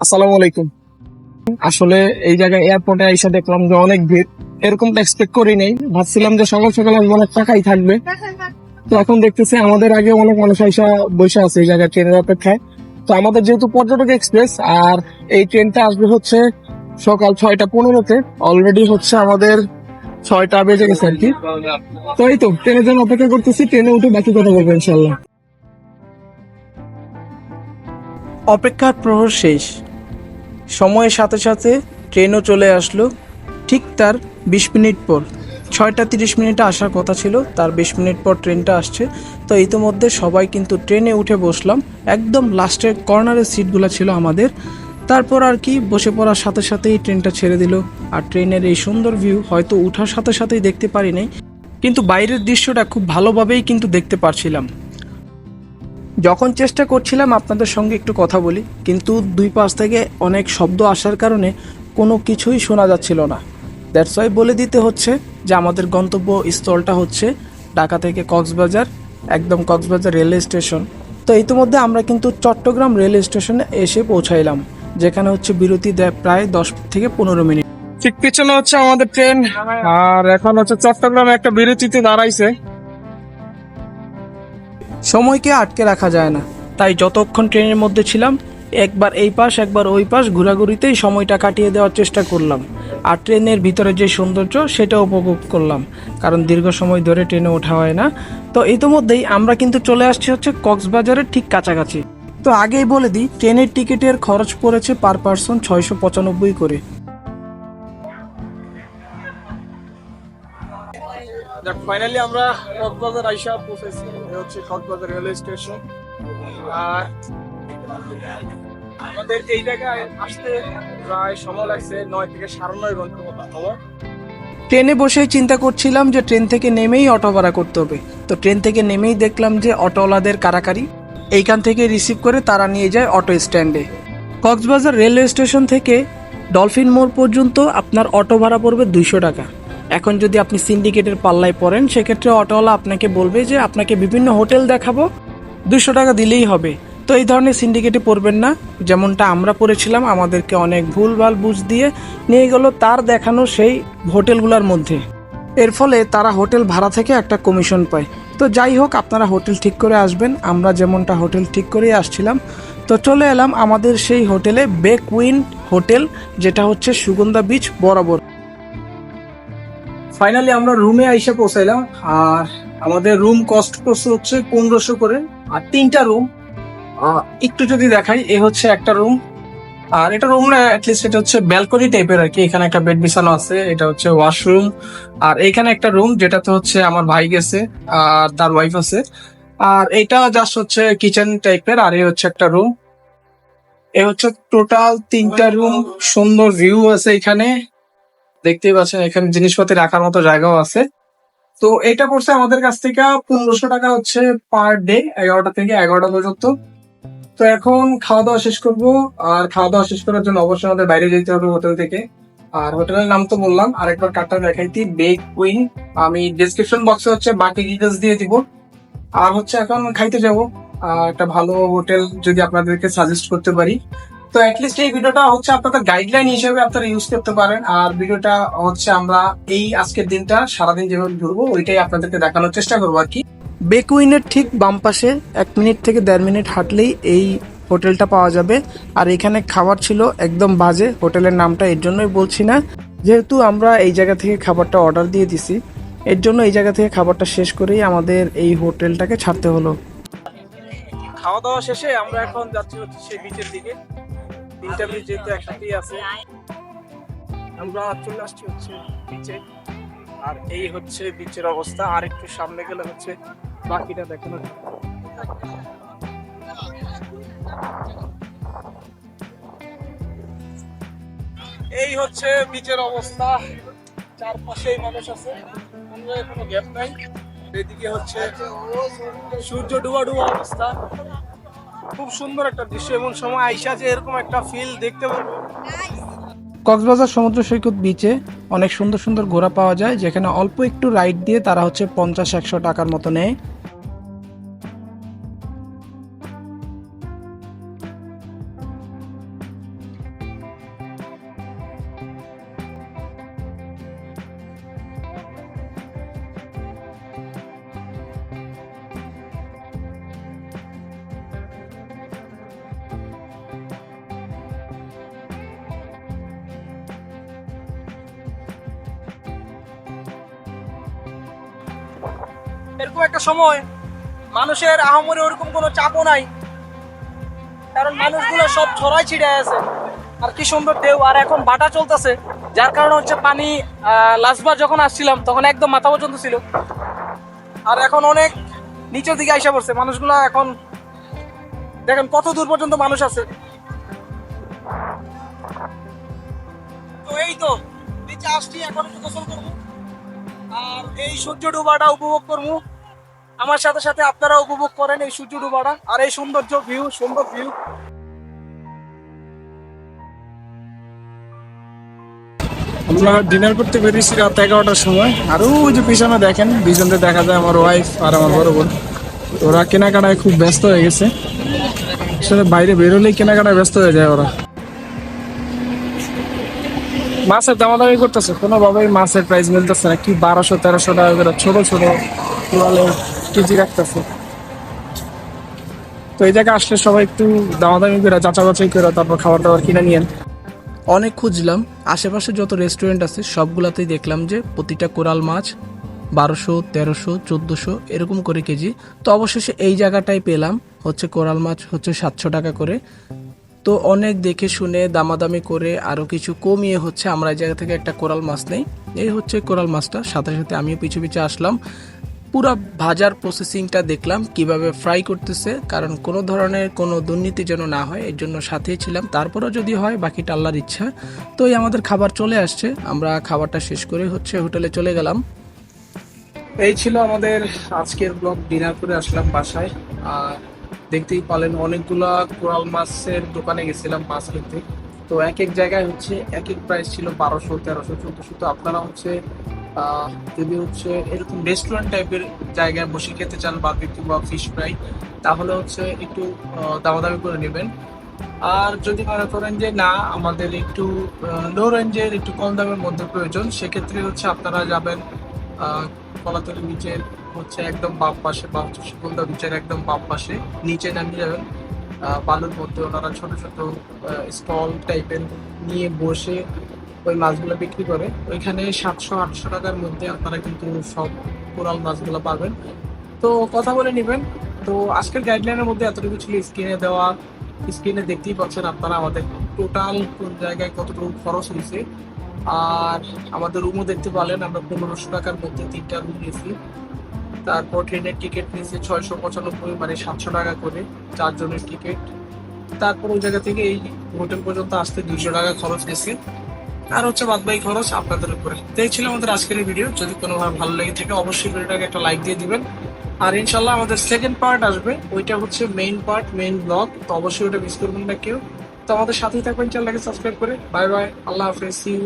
আসসালামু আলাইকুম। আসলে এই জায়গায় এয়ারপোর্টে এসে দেখলাম যে অনেক ভিড়। এরকম তো এক্সপেক্ট করি নাই। ভাবছিলাম যে সকাল সকাল অনেক টাকাই থাকবে। তো এখন দেখতেছি আমাদের আগে অনেক মানুষ আইসা বসে আছে এই জায়গায় ট্রেনের অপেক্ষায়। তো আমাদের যেহেতু পর্যটক এক্সপ্রেস আর এই ট্রেনটা আসবে হচ্ছে সকাল ছয়টা পনেরোতে। অলরেডি হচ্ছে আমাদের ছয়টা বেজে গেছে আর কি। তো এই তো, ট্রেনের জন্য অপেক্ষা করতেছি, ট্রেনে উঠে বাকি কথা বলব ইনশাল্লাহ অপেক্ষার প্রহর শেষ। সময়ের সাথে সাথে ট্রেনও চলে আসলো। ঠিক তার বিশ মিনিট পর। ছয়টা তিরিশ মিনিটে আসার কথা ছিল, তার বিশ মিনিট পর ট্রেনটা আসছে। তো ইতিমধ্যে সবাই কিন্তু ট্রেনে উঠে বসলাম। একদম লাস্টের কর্নারের সিটগুলো ছিল আমাদের। তারপর আর কি, বসে পড়ার সাথে সাথেই ট্রেনটা ছেড়ে দিল। আর ট্রেনের এই সুন্দর ভিউ হয়তো উঠার সাথে সাথেই দেখতে পারি নাই। কিন্তু বাইরের দৃশ্যটা খুব ভালোভাবেই কিন্তু দেখতে পারছিলাম। যখন চেষ্টা করছিলাম আপনাদের সঙ্গে একটু কথা বলি, কিন্তু দুই পাশ থেকে অনেক শব্দ আসার কারণে কোনো কিছুই শোনা যাচ্ছিল না। দ্যাটস ওয়াই বলে দিতে হচ্ছে যে আমাদের গন্তব্য স্থলটা হচ্ছে ঢাকা থেকে কক্সবাজার, একদম কক্সবাজার রেলওয়ে স্টেশন। তো ইতিমধ্যে আমরা কিন্তু চট্টগ্রাম রেলওয়ে স্টেশনে এসে পৌঁছাইলাম, যেখানে হচ্ছে বিরতি দেয় প্রায় দশ থেকে পনেরো মিনিট। ঠিক পিছনে হচ্ছে আমাদের ট্রেন, আর এখন হচ্ছে চট্টগ্রামে একটা বিরতিতে দাঁড়াইছে। সময়কে আটকে রাখা যায় না। তাই যতক্ষণ ট্রেনের মধ্যে ছিলাম, একবার এই পাশ, একবার ওই পাশ ঘোরাঘুরিতেই সময়টা কাটিয়ে দেওয়ার চেষ্টা করলাম। আর ট্রেনের ভিতরে যে সৌন্দর্য সেটা উপভোগ করলাম। কারণ দীর্ঘ সময় ধরে ট্রেনে ওঠা হয় না। তো ইতোমধ্যেই আমরা কিন্তু চলে আসছি হচ্ছে কক্সবাজারের ঠিক কাছাকাছি। তো আগেই বলে দিই, ট্রেনের টিকিটের খরচ পড়েছে পার পার্সন ছয়শো পঁচানব্বই করে। ফাইনালি আমরা কক্সবাজার আইসা পৌঁছেছি হচ্ছে কক্সবাজার রেলওয়ে স্টেশন আর আমাদের এই জায়গায় আসতে প্রায় সময় লাগছে নয় থেকে সাড়ে নয় মতো সময় ট্রেনে বসেই চিন্তা করছিলাম যে ট্রেন থেকে নেমেই অটো ভাড়া করতে হবে। তো ট্রেন থেকে নেমেই দেখলাম যে অটোওয়ালাদের কারাকারি। এইখান থেকে রিসিভ করে তারা নিয়ে যায় অটো স্ট্যান্ডে। কক্সবাজার রেলওয়ে স্টেশন থেকে ডলফিন মোড় পর্যন্ত আপনার অটো ভাড়া পড়বে দুইশো টাকা। এখন যদি আপনি সিন্ডিকেটের পাল্লায় পড়েন, সেক্ষেত্রে অটোওয়ালা আপনাকে বলবে যে আপনাকে বিভিন্ন হোটেল দেখাবো দুশো টাকা দিলেই হবে। তো এই ধরনের সিন্ডিকেটে পড়বেন না। যেমনটা আমরা পড়েছিলাম, আমাদেরকে অনেক ভুলভাল বুঝ দিয়ে নিয়ে গেল তার দেখানো সেই হোটেলগুলোর মধ্যে। এর ফলে তারা হোটেল ভাড়া থেকে একটা কমিশন পায়। তো যাই হোক, আপনারা হোটেল ঠিক করে আসবেন। আমরা যেমনটা হোটেল ঠিক করেই আসছিলাম। তো চলে এলাম আমাদের সেই হোটেলে বেক উইন হোটেল যেটা হচ্ছে সুগন্ধা বিচ বরাবর। ফাইনালি আমরা রুমে আইসে পৌঁছাইলাম, আর আমাদের রুম কস্ট পড়ছে হচ্ছে পনেরোশো করে। আর তিনটা রুম একটু যদি দেখাই, এ হচ্ছে একটা রুম আর এটা রুম না অ্যাটলিস্ট এটা হচ্ছে ব্যালকনি টাইপের আর কি। এখানে একটা বেড বিছানো আছে, এটা হচ্ছে ওয়াশরুম আর এখানে একটা রুম যেটাতে হচ্ছে আমার ভাই গেছে, আর তার ওয়াইফ আছে। আর এটা জাস্ট হচ্ছে কিচেন টাইপের আর এ হচ্ছে একটা রুম এ হচ্ছে টোটাল তিনটা রুম সুন্দর ভিউ আছে এখানে। দেখতেই পাচ্ছেন, এখানে জিনিসপাতি রাখার মতো জায়গাও আছে। তো এটা পড়ছে আমাদের কাছ থেকে পনেরোশো টাকা হচ্ছে পার ডে এগারোটা থেকে এগারোটা পর্যন্ত। তো এখন খাওয়া দাওয়া শেষ করব, আর খাওয়া দাওয়া শেষ করার জন্য অবশ্যই আমাদের বাইরে যেতে হবে হোটেল থেকে। আর হোটেলের নাম তো বললাম, আরেকবার কার্ডটা দেখাইতি বেক উইন আমি ডিসক্রিপশন বক্সে হচ্ছে বাকি ডিটেলস দিয়ে দিব। আর হচ্ছে এখন খাইতে যাব। একটা ভালো হোটেল যদি আপনাদেরকে সাজেস্ট করতে পারি। তো অ্যাটলিস্ট এই ভিডিওটা হচ্ছে আপনাদের গাইডলাইন হিসেবে আপনারা ইউজ করতে পারেন। আর ভিডিওটা হচ্ছে আমরা এই আজকের দিনটা সারাদিন যেভাবে ঘুরবো ওইটাই আপনাদেরকে দেখানোর চেষ্টা করব আর কি। বেকুইনের ঠিক বাম পাশে এক মিনিট থেকে দেড় মিনিট হাঁটলেই এই হোটেলটা পাওয়া যাবে। আর এখানে খাবার ছিল একদম বাজে হোটেলের নামটা এর জন্যই বলছি না। যেহেতু আমরা এই জায়গা থেকে খাবারটা অর্ডার দিয়ে দিছি এর জন্য এই জায়গা থেকে খাবারটা শেষ করেই আমাদের এই হোটেলটাকে ছাড়তে হলো। খাওয়া দাওয়া শেষে আমরা এখন যাচ্ছি হচ্ছে সেই বিচের দিকে। বিচ যেহেতু একসাথেই আছে, আমরা চলে আসছি হচ্ছে বিচে আর এই হচ্ছে বিচের অবস্থা। আর একটু সামনে গেলে হচ্ছে বাকিটা দেখানো এই হচ্ছে বিচের অবস্থা। চারপাশেই মানুষ আছে। কোনো কোনো গ্যাপ নাই। এদিকে হচ্ছে সূর্য ডুবা ডুবা অবস্থা। খুব সুন্দর একটা দৃশ্য এমন সময় আইসা যে এরকম একটা ফিল দেখতে পাবো। কক্সবাজার সমুদ্র সৈকত বিচে অনেক সুন্দর সুন্দর ঘোরা পাওয়া যায়, যেখানে অল্প একটু রাইড দিয়ে তারা হচ্ছে পঞ্চাশ, একশো টাকার মতো নেয়। এরকম একটা সময় মানুষের আহমরে ওরকম কোনো চাপও নাই। কারণ মানুষগুলো সব ছড়াই ছিড়ে আছে। আর কি সুন্দর ঢেউ আর এখন বাটা চলতেছে। যার কারণে হচ্ছে পানি লাস্টবার যখন আসছিলাম তখন একদম মাথা পর্যন্ত ছিল। আর এখন অনেক নিচের দিকে আইসা পড়ছে। মানুষগুলো এখন দেখেন কত দূর পর্যন্ত মানুষ আছে। তো এই তো নিচে আসছি এখন একটু গোসল করব। আর এই সূর্য ডুবাটা উপভোগ করব। আমার সাথে সাথে আপনারা উপভোগ করেন এই সূর্য ডুবাটা আর এই সৌন্দর্য ভিউ, সুন্দর ভিউ। আমরা ডিনার করতে বেরিয়েছি রাত এগারোটার সময়। আর ওই যে পিছনে দেখেন দুজনকে দেখা যায় আমার ওয়াইফ আর আমার বড় বোন। ওরা কেনাকাটায় খুব ব্যস্ত হয়ে গেছে। আসলে বাইরে বেরোলেই কেনাকাটায় ব্যস্ত হয়ে যায় ওরা। মাছের দামাদামি করতেছে, কোনোভাবেই মাছের প্রাইস মিলতেছে না। কি বারোশো, তেরোশো টাকা করে ছোট ছোট কেজি রাখতেছে। তো এই জায়গায় আসলে সবাই একটু দামাদামি করে যাচা বাছাই করে তারপর খাবার দাবার কিনে নিয়েন অনেক খুঁজলাম, আশেপাশে যত রেস্টুরেন্ট আছে, সবগুলাতেই দেখলাম যে প্রতিটা কোরাল মাছ বারোশো, তেরোশো, চোদ্দোশো এরকম করে কেজি। তো অবশেষে এই জায়গাটাই পেলাম, হচ্ছে কোরাল মাছ হচ্ছে সাতশো টাকা করে। তো অনেক দেখে শুনে, দামাদামি করে আরও কিছু কমিয়ে হচ্ছে, আমরা এই জায়গা থেকে একটা কোরাল মাছ নেই। এই হচ্ছে কোরাল মাছটা, সাথে সাথে আমিও পিছু পিছু আসলাম। পুরো ভাজার প্রসেসিংটা দেখলাম, কীভাবে ফ্রাই করতেছে, কারণ কোনো ধরনের কোনো দুর্নীতি যেন না হয়, এর জন্য সাথেই ছিলাম। তারপরেও যদি হয়, বাকিটা আল্লাহর ইচ্ছা। তো এই আমাদের খাবার চলে আসছে। আমরা খাবারটা শেষ করে হচ্ছে হোটেলে চলে গেলাম। এই ছিল আমাদের আজকের ব্লগ ডিনার করে আসলাম বাসায়। আর দেখতেই পালেন অনেকগুলা কোরাল মাছের দোকানে গেছিলাম মাছ কিনতে। তো এক এক জায়গায় হচ্ছে এক এক প্রাইস ছিল বারোশো, তেরোশো, চোদ্দশো। তো আপনারা হচ্ছে যদি হচ্ছে এরকম রেস্টুরেন্ট টাইপের জায়গায় বসে খেতে চান বারবিকিউ বা ফিশ ফ্রাই তাহলে হচ্ছে একটু দামাদামি করে নেবেন। আর যদি মনে করেন যে না, আমাদের একটু লো রেঞ্জের একটু কম দামের মধ্যে প্রয়োজন, সেক্ষেত্রে হচ্ছে আপনারা যাবেন কলাতলি নিচের হচ্ছে একদম বাম পাশে বা হচ্ছে বিচের একদম বাম পাশে। নিচে নামিয়ে যাবেন। বালুর মধ্যে ওনারা ছোট ছোট স্টল টাইপের নিয়ে বসে ওই মাছগুলো বিক্রি করে। ওইখানে সাতশো, আটশো টাকার মধ্যে আপনারা কিন্তু সব কোরাল মাছগুলো পাবেন। তো কথা বলে নেবেন। তো আজকের গাইডলাইনের মধ্যে এতটুকু ছিল স্ক্রিনে দেওয়া। স্ক্রিনে দেখতেই পাচ্ছেন আপনারা আমাদের টোটাল কোন জায়গায় কতটুকু খরচ হয়েছে। আর আমাদের রুমও দেখতে পারলেন, আমরা পনেরোশো টাকার মধ্যে তিনটা রুম নিয়েছি। তারপর ট্রেনের টিকিট নিয়েছি ছয়শো পঁচানব্বই মানে সাতশো টাকা করে চারজনের টিকিট তারপর ওই জায়গা থেকে এই হোটেল পর্যন্ত আসতে দুশো টাকা খরচ গেছে আর হচ্ছে বাদ বাকি খরচ আপনাদের উপরে। তো এই ছিল আমাদের আজকের ভিডিও যদি কোনোভাবে ভালো লেগে থাকে, অবশ্যই ভিডিওটাকে একটা লাইক দিয়ে দিবেন। আর ইনশাল্লাহ আমাদের সেকেন্ড পার্ট আসবে। ওইটা হচ্ছে মেইন পার্ট মেইন ব্লগ তো অবশ্যই ওটা মিস করবেন না কেউ। তো আমাদের সাথেই থাকবেন। চ্যানেলটাকে সাবস্ক্রাইব করে। বাই বাই আল্লাহ হাফেজ। C you